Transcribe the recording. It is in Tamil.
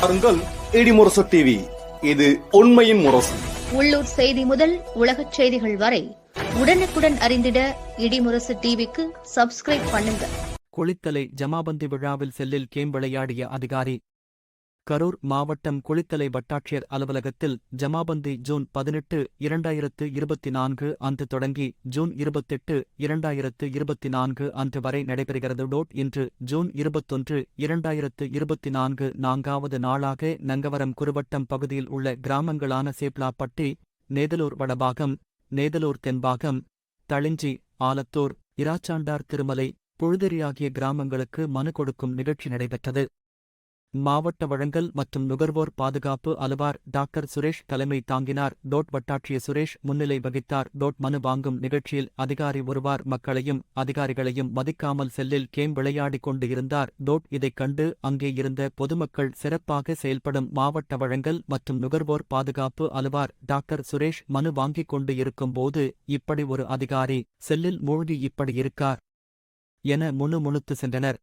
பாருங்கள் இடிமுரசு டிவி இது உண்மையின் முரசு. உள்ளூர் செய்தி முதல் உலகச் செய்திகள் வரை உடனுக்குடன் அறிந்திட இடிமுரசு டிவிக்கு சப்ஸ்கிரைப் பண்ணுங்க. குளித்தலை ஜமாபந்தி விழாவில் செல்லில் கேம் விளையாடிய அதிகாரி கரூர் மாவட்டம் குளித்தலை வட்டாட்சியர் அலுவலகத்தில் ஜமாபந்தி ஜூன் பதினெட்டு இரண்டாயிரத்து இருபத்தி நான்கு அன்று தொடங்கி ஜூன் இருபத்தெட்டு இரண்டாயிரத்து இருபத்தி நான்கு அன்று வரை நடைபெறுகிறது. டோட் இன்று ஜூன் இருபத்தொன்று இரண்டாயிரத்து இருபத்தி நான்கு நான்காவது நாளாக நங்கவரம் குருவட்டம் பகுதியில் உள்ள கிராமங்களான சேப்லாப்பட்டி நேதலூர் வடபாகம் நேதலூர் தென்பாகம் தளிஞ்சி ஆலத்தூர் இராச்சாண்டார் திருமலை புழுதெறியாகிய ஆகிய கிராமங்களுக்கு மனு கொடுக்கும் நிகழ்ச்சி நடைபெற்றது. மாவட்ட வழங்கல் மற்றும் நுகர்வோர் பாதுகாப்பு அலுவலர் டாக்டர் சுரேஷ் தலைமை தாங்கினார். டோட் வட்டாட்சிய சுரேஷ் முன்னிலை வகித்தார். டோட் மனு வாங்கும் நிகழ்ச்சியில் அதிகாரி ஒருவார் மக்களையும் அதிகாரிகளையும் மதிக்காமல் செல்லில் கேம் விளையாடிக் கொண்டு இருந்தார் டோட் இதைக் கண்டு அங்கே இருந்த பொதுமக்கள் சிறப்பாக செயல்படும் மாவட்ட வழங்கல் மற்றும் நுகர்வோர் பாதுகாப்பு அலுவலர் டாக்டர் சுரேஷ் மனு வாங்கிக் கொண்டு இருக்கும்போது இப்படி ஒரு அதிகாரி செல்லில் மூழ்கி இப்படி இருக்கார் என முணுமுணுத்து சென்றனர்.